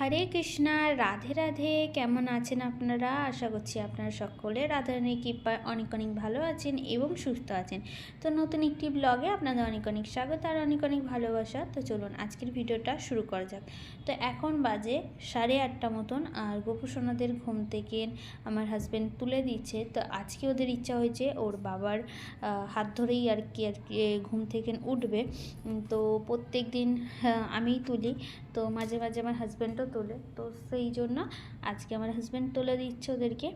হরে কৃষ্ণা, রাধে রাধে। কেমন আছেন আপনারা? আশা করছি আপনারা সকলে রাধারানীর কৃপায় অনেক অনেক ভালো আছেন এবং সুস্থ আছেন। তো নতুন একটি ব্লগে আপনাদের অনেক অনেক স্বাগত আর অনেক অনেক ভালোবাসা। তো চলুন আজকের ভিডিওটা শুরু করা যাক। তো এখন বাজে সাড়ে আটটা মতন আর গোপুসোনাদের ঘুম থেকে আমার হাজব্যান্ড তুলে দিচ্ছে। তো আজকে ওদের ইচ্ছা হয়েছে ওর বাবার হাত ধরেই আর কি আর কি ঘুম থেকে উঠবে। তো প্রত্যেক দিন আমিই তুলি। তো মাঝে মাঝে আমার হাজব্যান্ডও তোলে। তো সেই জন্য আজকে আমার হাজব্যান্ড তুলে দিচ্ছে ওদেরকে।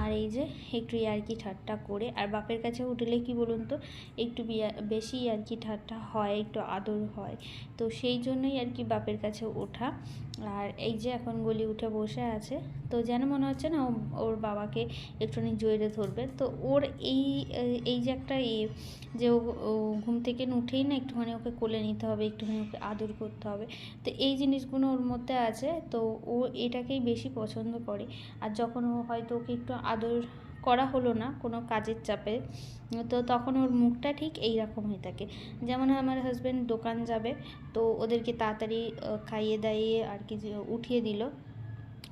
আর এই যে একটু ইয়ার্কি ঠাট্টা করে, আর বাপের কাছে উঠলে কি বলুন তো, একটু বেশি ইয়ার্কি ঠাট্টা হয়, একটু আদর হয়। তো সেই জন্যই আর কি বাপের কাছে ওঠা। আর এই যে এখন গলি উঠে বসে আছে, তো যেন মনে হচ্ছে না ওর বাবাকে একটুখানি জড়িয়ে ধরবে। তো ওর এই এই যে একটা এ, যে ও ঘুম থেকে উঠেই না একটুখানি ওকে কোলে নিতে হবে, একটুখানি ওকে আদর করতে হবে। তো এই জিনিসগুলো ওর মধ্যে আছে, তো ও এটাকেই বেশি পছন্দ করে। আর যখন ও হয়তো ওকে একটু আদর করা হলো না কোনো কাজের চাপে। তো তখন ওর মুখটা ঠিক এই রকম হয়ে থাকে। যেমন আমার হাজব্যান্ড দোকান যাবে, তো ওদেরকে তাড়াতাড়ি খাইয়ে দাইয়ে আর কি উঠিয়ে দিল।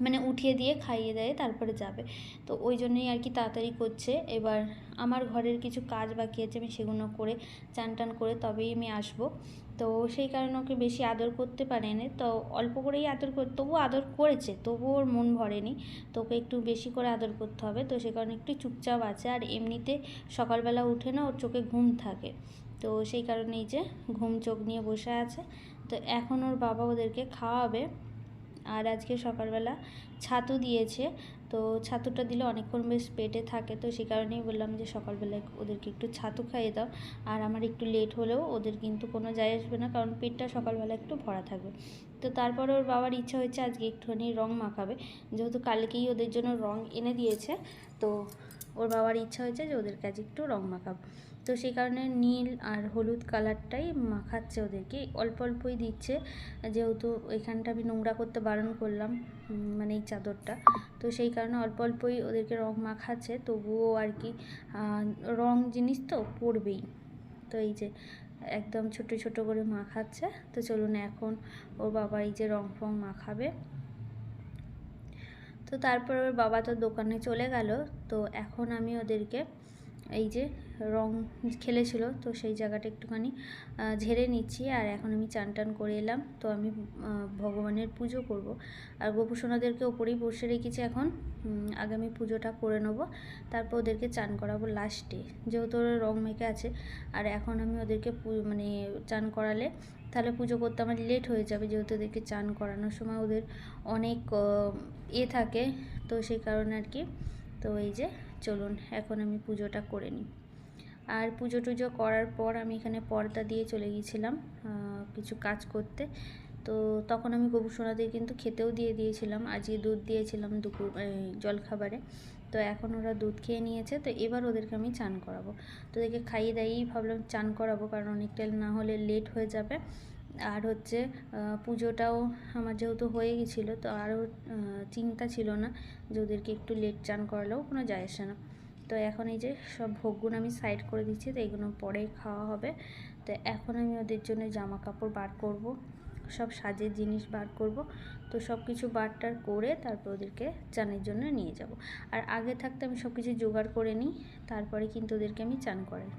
মানে উঠিয়ে দিয়ে খাইয়ে দেয়, তারপরে যাবে। তো ওই জন্যই আর কি তাড়াতাড়ি করছে। এবার আমার ঘরের কিছু কাজ বাকি আছে, আমি সেগুলো করে চান টান করে তবেই আমি আসব। তো সেই কারণে ওকে বেশি আদর করতে পারেনি। তো অল্প করেই আদর কর তবুও আদর করেছে, তবুও ওর মন ভরেনি। তো ওকে একটু বেশি করে আদর করতে হবে। তো সে কারণে একটু চুপচাপ আছে। আর এমনিতে সকালবেলা উঠে না ওর চোখে ঘুম থাকে। তো সেই কারণেই যে ঘুম চোখ নিয়ে বসে আছে। তো এখন ওর বাবা ওদেরকে খাওয়াবে। আর আজকে সকালবেলা ছাতু দিয়েছে। তো ছাতুটা দিলে অনেকক্ষণ বেশ পেটে থাকে। তো সেই কারণেই বললাম যে সকালবেলায় ওদেরকে একটু ছাতু খাইয়ে দাও। আর আমার একটু লেট হলেও ওদের কিন্তু কোনো যায় আসবে না, কারণ পেটটা সকালবেলা একটু ভরা থাকবে। তো তারপরে ওর বাবার ইচ্ছা হয়েছে আজকে একটুখানি রং মাখাবে। যেহেতু কালকেই ওদের জন্য রং এনে দিয়েছে, তো ওর বাবার ইচ্ছা হয়েছে যে ওদের কাছে একটু রং মাখাবো। তো সেই কারণে নীল আর হলুদ কালারটাই মাখাচ্ছে ওদেরকে। অল্প অল্পই দিচ্ছে, যেহেতু এখানটা আমি নোংরা করতে বারণ করলাম মানে এই চাদরটা। তো সেই কারণে অল্প অল্পই ওদেরকে রং মাখাচ্ছে, তবুও আর কি রং জিনিস তো পড়বেই তো এই যে, একদম ছোট ছোট করে মাখাচ্ছে। তো চলুন এখন ওর বাবা এই যে রং ফং মাখাবে। তো তারপর ওর বাবা তো দোকানে চলে গেল। তো এখন আমি ওদেরকে এই যে রং খেলেছিল, তো সেই জায়গাটা একটুখানি ঝেড়ে নিচ্ছি। আর এখন আমি চান টান করে এলাম, তো আমি ভগবানের পুজো করব। আর গোপুসোনাদেরকে ওপরেই বসে রেখেছি এখন। আগামী পুজোটা করে নেব। তারপর ওদেরকে চান করাবো লাস্টে। যেহেতু ওরা রং মেখে আছে, আর এখন আমি ওদেরকে মানে চান করালে, তাহলে পুজো করতে আমার লেট হয়ে যাবে। যেহেতু ওদেরকে চান করানোর সময় ওদের অনেক এ থাকে, তো সেই কারণে আর কি। তো এই যে, চলুন, এখন আমি পুজোটা করে নিই। আর পুজো টুজো করার পর আমি এখানে পর্দা দিয়ে চলে গিয়েছিলাম কিছু কাজ করতে। তো তখন আমি গবু সোনাদের কিন্তু খেতেও দিয়ে দিয়েছিলাম, আজকে দুধ দিয়েছিলাম দুপুর জলখাবারে। তো এখন ওরা দুধ খেয়ে নিয়েছে, তো এবার ওদেরকে আমি চান করাবো। তো ওদেরকে খাইয়ে দাইয়েই ভাবলাম চান করাবো, কারণ অনেকটা না হলে লেট হয়ে যাবে। আর হচ্ছে পুজোটাও আমার যেহেতু হয়ে গেছিল তো আরও চিন্তা ছিল না যে ওদেরকে একটু লেট চান করালেও কোনো যায় আসে না। তো এখন এই যে সব ভোগগুলো আমি সাইড করে দিচ্ছি, তো এগুলো পরেই খাওয়া হবে। তো এখন আমি ওদের জন্য জামা কাপড় বার করব, সব সাজের জিনিস বার করব। তো সব কিছু বারটার করে তারপর ওদেরকে চানের জন্য নিয়ে যাব। আর আগে থাকতে আমি সব কিছু জোগাড় করে নিই, তারপরে কিন্তু ওদেরকে আমি চান করাই।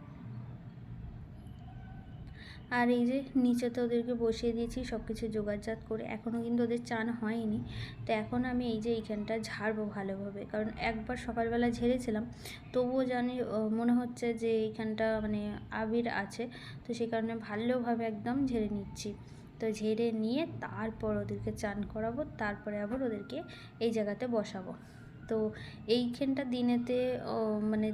আর এই যে নিচেতে ওদেরকে বসিয়ে দিয়েছি সব কিছু জোগাড়জাত করে। এখনও কিন্তু ওদের চান হয়নি। তো এখন আমি এই যে এইখানটা ঝাড়বো ভালোভাবে। কারণ একবার সকালবেলা ঝেড়েছিলাম, তবুও জানি মনে হচ্ছে যে এইখানটা মানে আবির আছে। তো সেই কারণে ভালোভাবে একদম ঝেড়ে নিচ্ছি। তো ঝেড়ে নিয়ে তারপর ওদেরকে চান করাবো, তারপরে আবার ওদেরকে এই জায়গাতে বসাবো। তো এইখানটা দিনেতে মানে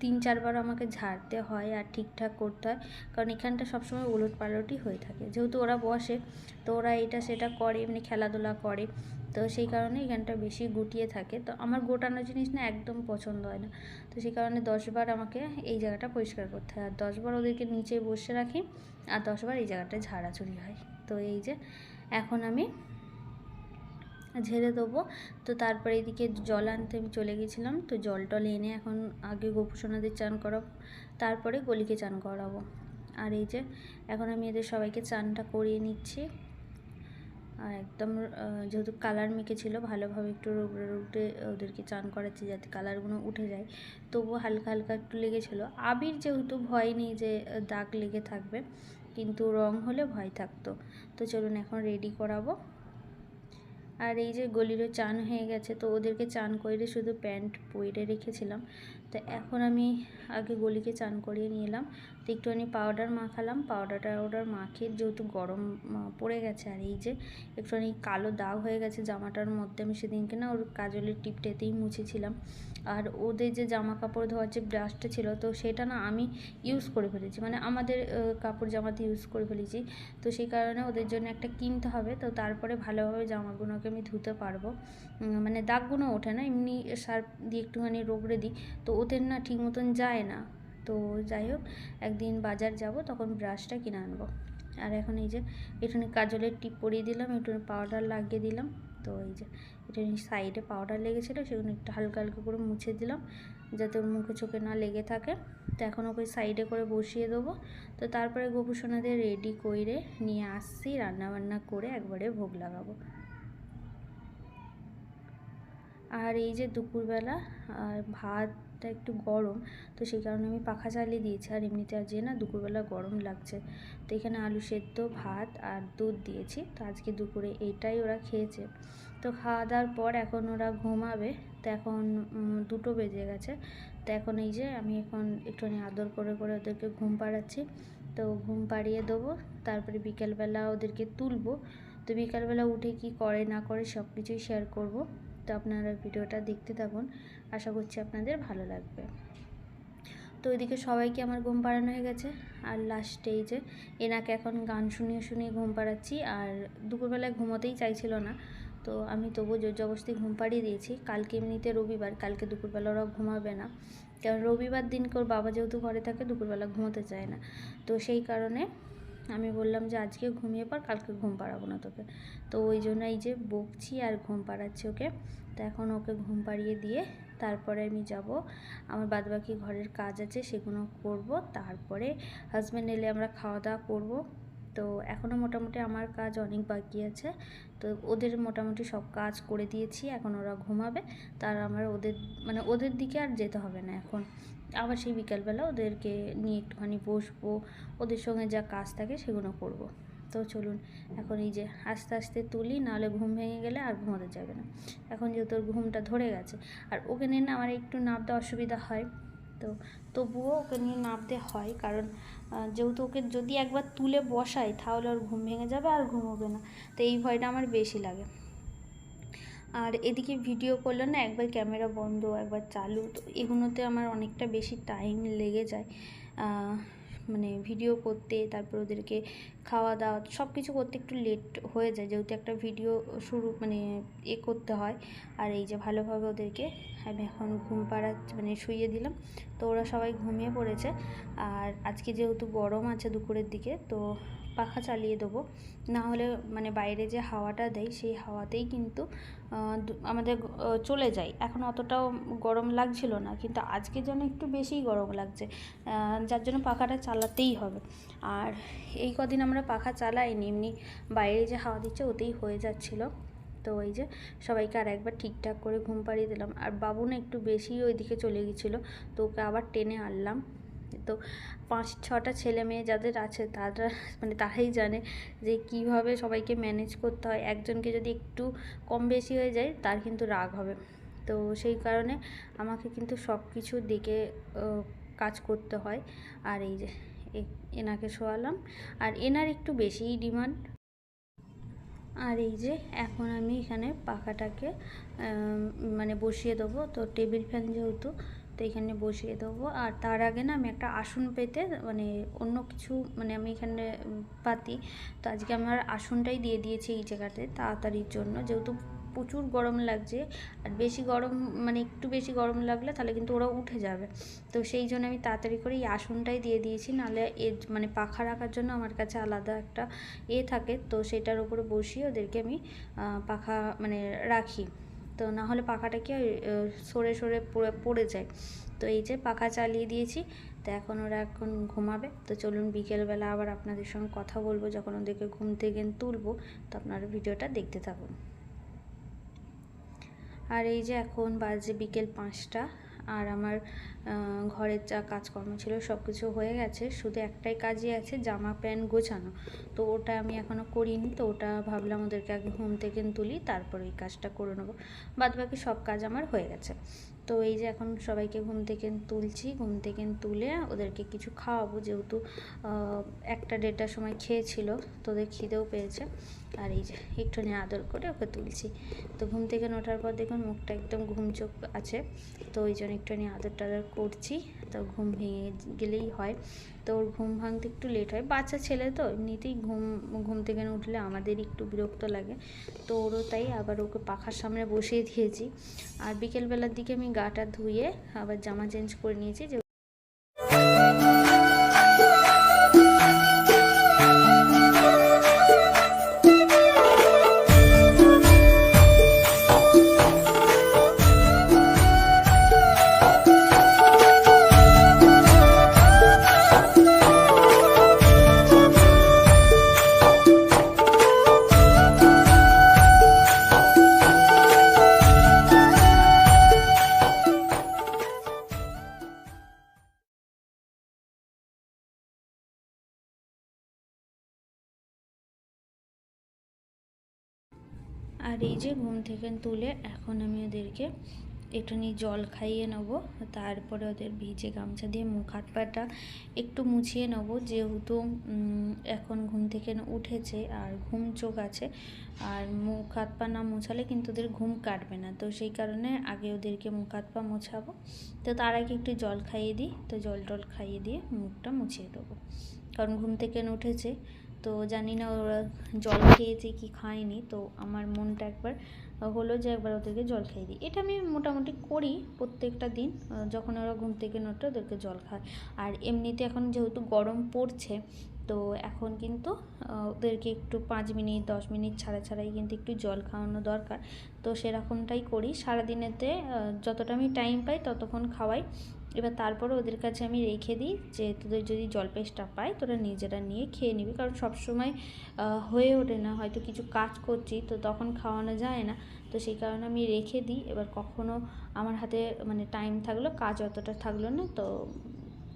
তিন চারবার আমাকে ঝাড়তে হয় আর ঠিকঠাক করতে হয়। কারণ এখানটা সবসময় ওলট পালটই হয়ে থাকে। যেহেতু ওরা বসে, তো ওরা এটা সেটা করে, এমনি খেলাধুলা করে। তো সেই কারণে এখানটা বেশি গুটিয়ে থাকে। তো আমার গোটানো জিনিস না একদম পছন্দ হয় না। তো সেই কারণে দশবার আমাকে এই জায়গাটা পরিষ্কার করতে হয়। আর দশবার ওদেরকে নিচে বসে রাখি, আর দশবার এই জায়গাটা ঝাড়াঝুড়ি হয়। তো এই যে, এখন আমি ঝেড়ে দেবো। তো তারপরে এদিকে জল আনতে আমি চলে গেছিলাম। তো জল টল এনে এখন আগে গোপুসোনাদের চান করাবো, তারপরে গলিকে চান করাবো। আর এই যে, এখন আমি এদের সবাইকে চানটা করিয়ে নিচ্ছি। আর একদম যেহেতু কালার মেখেছিল, ভালোভাবে একটু রোগড়ে রোগড়ে ওদেরকে চান করাচ্ছি যাতে কালারগুলো উঠে যায়। তবুও হালকা হালকা একটু লেগেছিলো। আবির যেহেতু ভয় নেই যে, দাগ লেগে থাকবে, কিন্তু রং হলে ভয় থাকতো। তো চলুন এখন রেডি করাবো। আর এই যে গলিরও চান হয়ে গেছে, তো ওদেরকে চান করে শুধু প্যান্ট পরে রেখেছিলাম। তো এখন আমি আগে গলিকে চান করিয়ে নিয়ে এলাম। তো একটুখানি পাউডার মাখালাম পাউডার টাউডার মাখিয়ে যেহেতু গরম পড়ে গেছে আর এই যে একটুখানি কালো দাগ হয়ে গেছে জামাটার মধ্যে, আমি সেদিনকে না ওর কাজলের টিপটেতেই মুছেছিলাম। আর ওদের যে জামা কাপড় ধোয়ার যে ব্রাশটা ছিল, তো সেটা না আমি ইউজ করে ফেলেছি। মানে আমাদের কাপড় জামাতে ইউজ করে ফেলেছি। তো সেই কারণে ওদের জন্য একটা কিনতে হবে, তো তারপরে ভালোভাবে জামাগুলোকে আমি ধুতে পারব। মানে দাগগুলো ওঠে না, এমনি সার্ফ দিয়ে একটুখানি রোগড়ে দিই, তো ওদের না ঠিক মতন যায় না। তো যাই হোক, একদিন বাজার যাব, তখন ব্রাশটা কিনে আনব। আর এখন এই যে একটুখানি কাজলের টিপ পরিয়ে দিলাম একটুখানি পাউডার লাগিয়ে দিলাম। তো এই যে একটুখানি সাইডে পাউডার লেগেছিলো, সেগুলো একটু হালকা হালকা করে মুছে দিলাম, যাতে ওর মুখে চোখে না লেগে থাকে। তো এখন ওকে সাইডে করে বসিয়ে দেবো। তো তারপরে গোপুসোনাদের রেডি করে নিয়ে আসছি, রান্নাবান্না করে একবারে ভোগ লাগাবো। আর এই যে দুপুরবেলা, আর ভাতটা একটু গরম, তো সেই কারণে আমি পাখা চালিয়ে দিয়েছি। আর এমনিতে আজ না দুপুরবেলা গরম লাগছে। তো এখানে আলু সেদ্ধ, ভাত আর দুধ দিয়েছি। তো আজকে দুপুরে এইটাই ওরা খেয়েছে। তো খাওয়া দাওয়ার পর এখন ওরা ঘুমাবে। তো এখন দুটো বেজে গেছে। তো এখন এই যে আমি এখন একটুখানি আদর করে করে ওদেরকে ঘুম পাড়াচ্ছি। তো ঘুম পাড়িয়ে দেবো। তারপরে বিকেলবেলা ওদেরকে তুলবো। তো বিকালবেলা উঠে কি করে, না করে সব কিছুই শেয়ার করব। তো আপনারা ভিডিওটা দেখতে থাকুন। আশা করছি আপনাদের ভালো লাগবে। তো ওইদিকে সবাইকে আমার ঘুম পাড়ানো হয়ে গেছে। আর লাস্টে এই যে এনাকে এখন গান শুনিয়ে শুনিয়ে ঘুম পাড়াচ্ছি। আর দুপুরবেলায় ঘুমোতেই চাইছিল না। তো আমি তবু জোর জবরদস্তি ঘুম পাড়িয়ে দিয়েছি। কালকে এমনিতে রবিবার, কালকে দুপুরবেলা ওরা ঘুমাবে না। কারণ রবিবার দিনকে ওর বাবা যেহেতু ঘরে থাকে, দুপুরবেলা ঘুমোতে চায় না। তো সেই কারণে আমি বললাম যে আজকে ঘুমিয়ে পর কালকে ঘুম পাড়াবো না তোকে। তো ওই জন্য এই যে বকছি আর ঘুম পাড়াচ্ছি ওকে। তো এখন ওকে ঘুম পাড়িয়ে দিয়ে তারপরে আমি যাব। আমার বাদবাকি ঘরের কাজ আছে, সেগুলো করব। তারপরে হাজব্যান্ড এলে আমরা খাওয়া দাওয়া করব। তো এখনও মোটামুটি আমার কাজ অনেক বাকি আছে। তো ওদের মোটামুটি সব কাজ করে দিয়েছি, এখন ওরা ঘুমাবে। তার আমার ওদের মানে ওদের দিকে আর যেতে হবে না এখন। আবার সেই বিকালবেলা ওদেরকে নিয়ে একটুখানি বসবো, ওদের সঙ্গে যা কাজ থাকে সেগুলো করব। তো চলুন, এখন এই যে আস্তে আস্তে তুলি, নাহলে ঘুম ভেঙে গেলে আর ঘুমাতে যাবে না। এখন যেহেতু ঘুমটা ধরে গেছে, আর ওকে নিয়ে না আমার একটু নামতে অসুবিধা হয়। তো তবুও ওকে নিয়ে নামতে হয়, কারণ যেহেতু ওকে যদি একবার তুলে বসাই, তাহলে ওর ঘুম ভেঙে যাবে আর ঘুমোবে না। তো এই ভয়টা আমার বেশি লাগে। আর এদিকে ভিডিও করলে না, একবার ক্যামেরা বন্ধ, একবার চালু, তো এগুলোতে আমার অনেকটা বেশি টাইম লেগে যায়। মানে ভিডিও করতে, তারপর ওদেরকে খাওয়া দাওয়া সব কিছু করতে একটু লেট হয়ে যায়। যেহেতু একটা ভিডিও শুরু মানে এ করতে হয়। আর এই যে ভালোভাবে ওদেরকে আমি এখন ঘুম পাড়া মানে শুইয়ে দিলাম। তো ওরা সবাই ঘুমিয়ে পড়েছে। আর আজকে যেহেতু গরম আছে দুপুরের দিকে, তো পাখা চালিয়ে দেবো। না হলে মানে বাইরে যে হাওয়াটা দেয়, সেই হাওয়াতেই কিন্তু আমাদের চলে যায়। এখন অতটাও গরম লাগছিল না, কিন্তু আজকে যেন একটু বেশিই গরম লাগছে যার জন্য পাখাটা চালাতেই হবে। আর এই কদিন আমরা পাখা চালাইনি, এমনি বাইরে যে হাওয়া দিচ্ছে, ওতেই হয়ে যাচ্ছিল। তো ওই যে, সবাইকে আর একবার ঠিকঠাক করে ঘুম পাড়িয়ে দিলাম। আর বাবু না একটু বেশি ওইদিকে চলে গেছিল, তো ওকে আবার টেনে আনলাম। তো পাঁচ ছটা ছেলে মেয়ে যাদের আছে তারা মানে তারাই জানে যে কীভাবে সবাইকে ম্যানেজ করতে হয়। একজনকে যদি একটু কম বেশি হয়ে যায় তার কিন্তু রাগ হবে। তো সেই কারণে আমাকে কিন্তু সব কিছু আহ, কাজ করতে হয়। আর এই যে এনাকে শোয়ালাম। আর এনার একটু বেশিই ডিমান্ড আর এই যে এখন আমি এখানে পাখাটাকে মানে বসিয়ে দেবো। তো টেবিল ফ্যান যেহেতু তো এখানে বসিয়ে দেবো। আর তার আগে না আমি একটা আসন পেতে মানে অন্য কিছু মানে আমি এখানে পাতি তো আজকে আমার আসনটাই দিয়ে দিয়েছি এই জায়গাতে তাড়াতাড়ির জন্য। যেহেতু প্রচুর গরম লাগছে, আর বেশি গরম মানে একটু বেশি গরম লাগলে তাহলে কিন্তু ওরা উঠে যাবে। তো সেই জন্য আমি তাড়াতাড়ি করে এই আসনটাই দিয়ে দিয়েছি, নাহলে এ মানে পাখা রাখার জন্য আমার কাছে আলাদা একটা এ থাকে, তো সেটার উপরে বসিয়ে ওদেরকে আমি পাখা মানে রাখি। তো না হলে পাখাটা কি সরে সরে পড়ে যায়। তো এই যে পাখা চালিয়ে দিয়েছি, তো এখন ওরা এখন ঘুমাবে। তো চলুন বিকেলবেলা আবার আপনাদের সঙ্গে কথা বলব, যখন ওদেরকে ঘুম থেকে তুলবো, তো আপনারা ভিডিওটা দেখতে থাকুন। আর এই যে এখন বাজে বিকেল পাঁচটা, আর আমার ঘরের যা কাজকর্ম ছিল সব কিছু হয়ে গেছে। শুধু একটাই কাজই আছে, জামা প্যান্ট গোছানো। তো ওটা আমি এখনও করিনি, তো ওটা ভাবলাম ওদেরকে আগে ঘুম থেকে তুলি, তারপর এই কাজটা করে নেব। বাদ বাকি সব কাজ আমার হয়ে গেছে। তো এই যে এখন সবাইকে ঘুম থেকে তুলছি, ঘুম থেকে তুলে ওদেরকে কিছু খাওয়াবো, যেহেতু একটা দেড়টার সময় খেয়েছিল, তো ওদের খিদেও পেয়েছে। আর এই যে একটুখানি আদর করে ওকে তুলছি। তো ঘুম থেকে ওঠার পর দেখুন মুখটা একদম ঘুম চোখ আছে, তো ওই জন্য একটুখানি আদর টাদর করছি তো ঘুম ভেঙে গেলেই হয়। তো ওর ঘুম ভাঙতে একটু লেট হয়। বাচ্চা ছেলে তো, এমনিতেই ঘুম ঘুম থেকে উঠলে আমাদের একটু বিরক্ত লাগে। তো ওরও তাই আবার ওকে পাখার সামনে বসিয়ে দিয়েছি। আর বিকেলবেলার দিকে আমি গাটা ধুয়ে আবার জামা চেঞ্জ করে নিয়েছি যে আর এই যে ঘুম থেকে তুলে এখন আমি ওদেরকে একটুখানি জল খাইয়ে নেব, তারপরে ওদের ভিজে গামছা দিয়ে মুখ, হাত পাটা একটু মুছিয়ে নেব। যেহেতু এখন ঘুম থেকে উঠেছে আর ঘুম চোখ আছে, আর মুখ, হাত পা না মোছালে কিন্তু ওদের ঘুম কাটবে না। তো সেই কারণে আগে ওদেরকে মুখ, হাত পা মোছাবো। তো তার আগে একটু জল খাইয়ে দিই। তো জল টল খাইয়ে দিয়ে মুখটা মুছিয়ে দেবো। কারণ ঘুম থেকে উঠেছে তো জানি না ওরা জল খেয়েছে কি খায়নি, তো আমার মনটা একবার হলো যে একবার ওদেরকে জল খাইয়ে দিই। এটা আমি মোটামুটি করি প্রত্যেকটা দিন যখন ওরা ঘুম থেকে নোটে ওদেরকে জল খায়। আর এমনিতে এখন যেহেতু গরম পড়ছে, তো এখন কিন্তু ওদেরকে একটু পাঁচ মিনিট, দশ মিনিট ছাড়া ছাড়াই কিন্তু একটু জল খাওয়ানো দরকার। তো সেরকমটাই করি। সারাদিনেতে যতটা আমি টাইম পাই ততক্ষণ খাওয়াই। এবার তারপরে ওদের কাছে আমি রেখে দিই যে তোদের যদি জলপেশটা পাই তোরা নিজেরা নিয়ে খেয়ে নিবি। কারণ সবসময় হয়ে ওঠে না। হয়তো কিছু কাজ করছি, তো তখন খাওয়ানো যায় না। তো সেই কারণে আমি রেখে দিই। এবার কখনো আমার হাতে মানে টাইম থাকল কাজ অতটা থাকল না, তো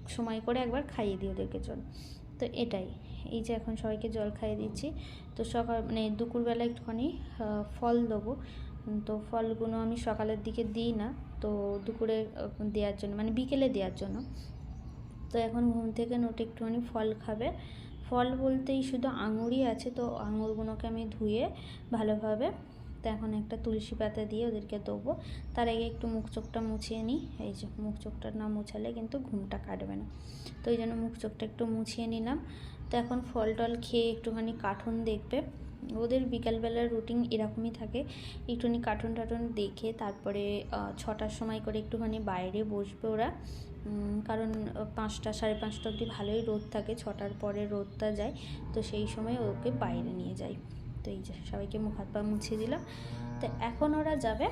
সময় করে একবার খাইয়ে দিই ওদেরকে জল। তো এটাই। এই যে এখন সবাইকে জল খাইয়ে দিচ্ছি। তো সকাল মানে দুপুরবেলা একটুখানি ফল দেবো। তো ফলগুলো আমি সকালের দিকে দিই না। তো দুপুরে দেওয়ার জন্য মানে বিকেলে দেওয়ার জন্য। তো এখন ঘুম থেকে নোটে একটুখানি ফল খাবে। ফল বলতেই শুধু আঙুরই আছে, তো আঙুরগুলোকে আমি ধুয়ে ভালোভাবে, তো এখন একটা তুলসী পাতা দিয়ে ওদেরকে দেবো। তার আগে একটু মুখ চোখটা মুছিয়ে নিই। এই যে মুখ চোখটা না মুছালে কিন্তু ঘুমটা কাটবে না। তো এই জন্য মুখ চোখটা একটু মুছিয়ে নিলাম। তো এখন ফল টল খেয়ে একটুখানি কার্টুন দেখবে। ওদের বিকালবেলার রুটিন এরকমই থাকে। একটুখানি কার্টুন টার্টুন দেখে তারপরে ছটার সময় করে একটুখানি বাইরে বসবে ওরা। কারণ পাঁচটা, সাড়ে পাঁচটা অবধি ভালোই রোদ থাকে, ছটার পরে রোদটা যায়, তো সেই সময় ওকে বাইরে নিয়ে যাই। তো এই যে সবাইকে মুখ হাত পা মুছিয়ে দিলাম। তো এখন ওরা যাবে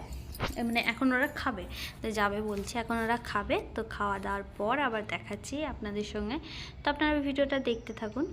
মানে এখন ওরা খাবে। তো যাবে বলছি, এখন ওরা খাবে। তো খাওয়া দাওয়ার পর আবার দেখাচ্ছি আপনাদের সঙ্গে। তো আপনারা ভিডিওটা দেখতে থাকুন।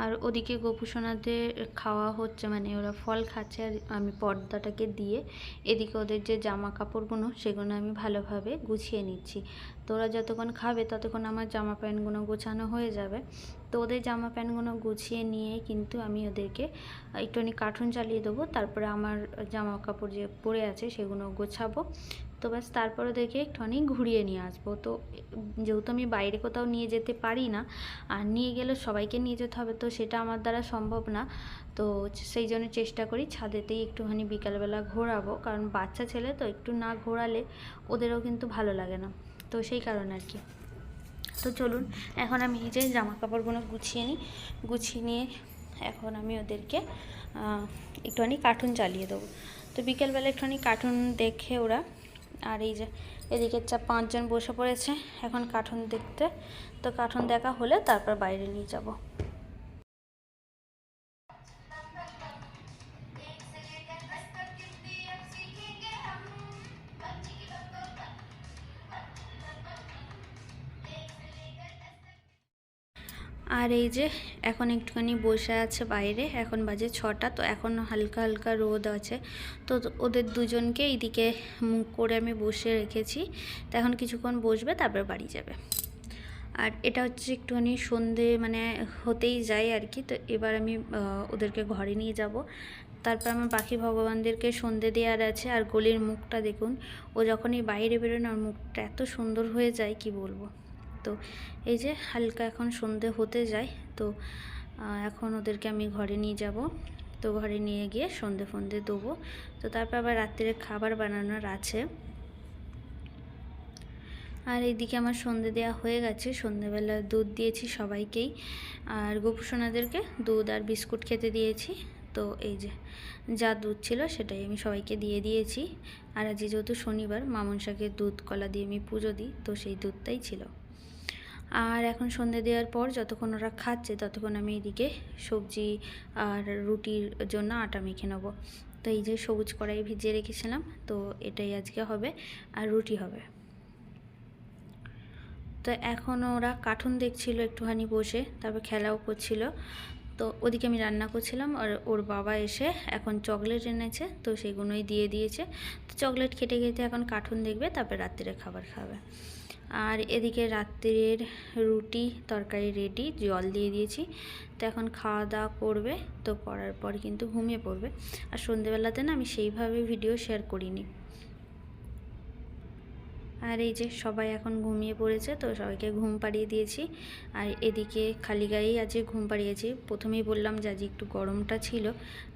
আর ওদিকে গোপুসোনাদের খাওয়া হচ্ছে মানে ওরা ফল খাচ্ছে আর আমি পর্দাটাকে দিয়ে এদিকে ওদের যে জামা কাপড়গুলো সেগুলো আমি ভালোভাবে গুছিয়ে নিচ্ছি। তো ওরা যতক্ষণ খাবে ততক্ষণ আমার জামা প্যান্টগুলো গোছানো হয়ে যাবে। তো ওদের জামা প্যান্টগুলো গুছিয়ে নিয়ে কিন্তু আমি ওদেরকে একটুখানি কার্টুন চালিয়ে দেবো, তারপরে আমার জামা কাপড় যে পরে আছে সেগুলো গোছাবো। তো ব্যাস তারপর ওদেরকে একটুখানি ঘুরিয়ে নিয়ে আসব। তো যেহেতু আমি বাইরে কোথাও নিয়ে যেতে পারি না, আর নিয়ে গেলে সবাইকে নিয়ে যেতে হবে, তো সেটা আমার দ্বারা সম্ভব না। তো সেই জন্য চেষ্টা করি ছাদেতেই একটুখানি বিকালবেলা ঘোরাবো, কারণ বাচ্চা ছেলে তো একটু না ঘোরালে ওদেরও কিন্তু ভালো লাগে না। তো সেই কারণে আর কি। তো চলুন, এখন আমি এই জামা কাপড়গুলো গুছিয়ে নিই, গুছিয়ে নিয়ে এখন আমি ওদেরকে একটুখানি কার্টুন চালিয়ে দেবো। তো বিকেলবেলা একটুখানি কার্টুন দেখে ওরা আর এই যে এদিকে চা পাঁচজন বসে পড়েছে, এখন কার্টুন দেখতে। তো কার্টুন দেখা হলে তারপর বাইরে নিয়ে যাব। আর এই যে এখন একটুখানি বসে আছে বাইরে, এখন বাজে ছটা, তো এখন হালকা হালকা রোদ আছে। তো ওদের দুজনকে এইদিকে মুখ করে আমি বসে রেখেছি। তো এখন কিছুক্ষণ বসবে, তারপর বাড়ি যাবে। আর এটা হচ্ছে একটুখানি সন্ধে মানে হতেই যায় আর কি। তো এবার আমি ওদেরকে ঘরে নিয়ে যাব। তারপর আমার বাকি ভগবানদেরকে সন্ধে দেওয়ার আছে, আর গলির মুখটা দেখুন, ও যখনই বাইরে বেরোয় না, ওর মুখটা এত সুন্দর হয়ে যায়, কি বলব। তো এই যে হালকা এখন সন্ধে হতে যায়, তো এখন ওদেরকে আমি ঘরে নিয়ে যাব। তো ঘরে নিয়ে গিয়ে সন্ধে ফন্ধে দেবো। তো তারপর আবার রাত্রে খাবার বানানোর আছে। আর এইদিকে আমার সন্ধে দেওয়া হয়ে গেছে। সন্ধেবেলা দুধ দিয়েছি সবাইকেই। আর গোপুসোনাদেরকে দুধ আর বিস্কুট খেতে দিয়েছি। তো এই যে যা দুধ ছিল সেটাই আমি সবাইকে দিয়ে দিয়েছি। আর আজ যেহেতু শনিবার মামনসাকে দুধ কলা দিয়ে আমি পুজো দিই, তো সেই দুধটাই ছিল। আর এখন সন্ধে দেওয়ার পর যতক্ষণ ওরা খাচ্ছে ততক্ষণ আমি এদিকে সবজি আর রুটির জন্য আটা মেখে নেব। তো এই যে সবুজ কড়াই ভিজিয়ে রেখেছিলাম, তো এটাই আজকে হবে আর রুটি হবে। তো এখন ওরা কার্টুন দেখছিল একটুখানি বসে, তারপর খেলাও করছিল। তো ওদিকে আমি রান্না করছিলাম আর ওর বাবা এসে এখন চকলেট এনেছে, তো সেগুলোই দিয়ে দিয়েছে। তো চকলেট খেটে খেতে এখন কার্টুন দেখবে, তারপর রাত্রিরে খাবার খাবে। আর এদিকে রাত্রের রুটি তরকারি রেডি জল দিয়ে দিয়েছি। তো এখন খাওয়া দাওয়া করবে, তো করার পর কিন্তু ঘুমিয়ে পড়বে। আর সন্ধেবেলাতে না আমি সেইভাবে ভিডিও শেয়ার করিনি। আর এই যে সবাই এখন ঘুমিয়ে পড়েছে, তো সবাইকে ঘুম পাড়িয়ে দিয়েছি। আর এদিকে খালি গায়েই আজকে ঘুম পাড়িয়েছি। প্রথমেই বললাম যে আজ একটু গরমটা ছিল,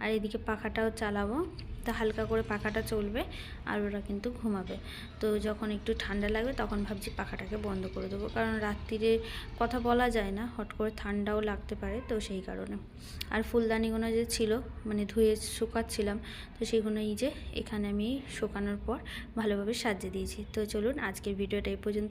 আর এদিকে পাখাটাও চালাবো। তা হালকা করে পাখাটা চলবে আর ওরা কিন্তু ঘুমাবে। তো যখন একটু ঠান্ডা লাগবে তখন ভাবছি পাখাটাকে বন্ধ করে দেবো। কারণ রাত্রিরে কথা বলা যায় না, হট করে ঠান্ডাও লাগতে পারে তো সেই কারণে। আর ফুলদানিগুলো যে ছিল মানে ধুয়ে শুকাচ্ছিলাম, তো সেগুলো এই যে এখানে আমি শুকানোর পর ভালোভাবে সাজিয়ে দিয়েছি। তো চলুন আজকের ভিডিওটা এই পর্যন্ত।